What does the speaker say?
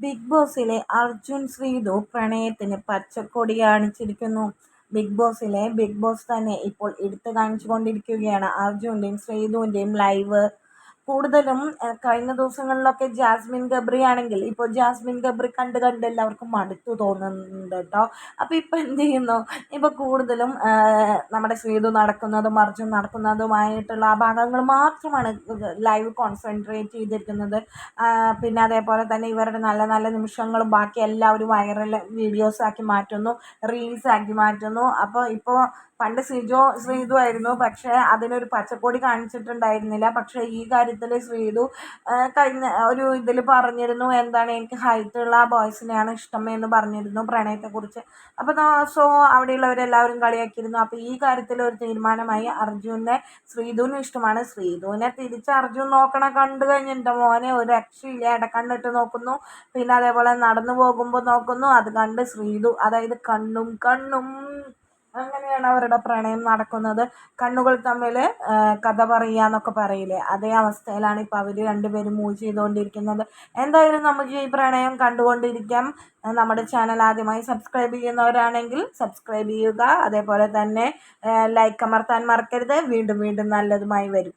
Big ബോസിലെ Arjun Sreethu പ്രണയത്തിന് പച്ചക്കൊടി കാണിച്ചിരിക്കുന്നു. ബിഗ് ബോസിലെ ബിഗ് ബോസ് തന്നെ ഇപ്പോൾ എടുത്തു കാണിച്ചുകൊണ്ടിരിക്കുകയാണ്. അർജുന്റെയും ശ്രീതുവിന്റെയും ലൈവ് കൂടുതലും കഴിഞ്ഞ ദിവസങ്ങളിലൊക്കെ ജാസ്മിൻ ഗബ്രി ആണെങ്കിൽ ഇപ്പോൾ ജാസ്മിൻ ഗബ്രി കണ്ട് കണ്ട് എല്ലാവർക്കും മടുത്തു തോന്നുന്നുണ്ട് കേട്ടോ അപ്പോൾ ഇപ്പോൾ എന്ത് ചെയ്യുന്നു? ഇപ്പോൾ കൂടുതലും നമ്മുടെ ശ്രീതു നടക്കുന്നതും അർജുൻ നടക്കുന്നതുമായിട്ടുള്ള ആ ഭാഗങ്ങൾ മാത്രമാണ് ലൈവ് കോൺസെൻട്രേറ്റ് ചെയ്തിരിക്കുന്നത്. പിന്നെ അതേപോലെ തന്നെ ഇവരുടെ നല്ല നല്ല നിമിഷങ്ങളും ബാക്കി എല്ലാവരും വൈറൽ വീഡിയോസ് ആക്കി മാറ്റുന്നു റീൽസ് ആക്കി മാറ്റുന്നു. അപ്പോൾ ഇപ്പോൾ പണ്ട് സിജോ ശ്രീതു ആയിരുന്നു പക്ഷേ അതിനൊരു പച്ചക്കോടി കാണിച്ചിട്ടുണ്ടായിരുന്നില്ല. പക്ഷേ ഈ കാര്യത്തിൽ ശ്രീതു കഴിഞ്ഞ ഒരു ഇതിൽ പറഞ്ഞിരുന്നു എന്താണ് എനിക്ക് ഹൈറ്റുള്ള ബോയ്സിനെയാണ് ഇഷ്ടം എന്ന് പറഞ്ഞിരുന്നു പ്രണയത്തെക്കുറിച്ച്. അപ്പോൾ സോ അവിടെയുള്ളവരെല്ലാവരും കളിയാക്കിയിരുന്നു. അപ്പോൾ ഈ കാര്യത്തിൽ ഒരു തീരുമാനമായി അർജുനെ ശ്രീധുവിനും ഇഷ്ടമാണ്. ശ്രീധുവിനെ തിരിച്ച് അർജുൻ നോക്കണ കണ്ടു കഴിഞ്ഞിട്ട് മോനെ ഒരു രക്ഷയില്ല ഇടക്കണ്ണിട്ട് നോക്കുന്നു. പിന്നെ അതേപോലെ നടന്നു പോകുമ്പോൾ നോക്കുന്നു. അത് കണ്ട് ശ്രീധു അതായത് കണ്ണും കണ്ണും അങ്ങനെയാണ് അവരുടെ പ്രണയം നടക്കുന്നത്. കണ്ണുകൾ തമ്മിൽ കഥ പറയുക എന്നൊക്കെ പറയില്ലേ? അതേ അവസ്ഥയിലാണ് ഇപ്പോൾ അവർ രണ്ടുപേരും മൂവ് ചെയ്തുകൊണ്ടിരിക്കുന്നത്. എന്തായാലും നമുക്ക് ഈ പ്രണയം കണ്ടുകൊണ്ടിരിക്കാം. നമ്മുടെ ചാനൽ ആദ്യമായി സബ്സ്ക്രൈബ് ചെയ്യുന്നവരാണെങ്കിൽ സബ്സ്ക്രൈബ് ചെയ്യുക. അതേപോലെ തന്നെ ലൈക്ക് അമർത്താൻ മറക്കരുത്. വീണ്ടും വീണ്ടും നല്ലതുമായി വരും.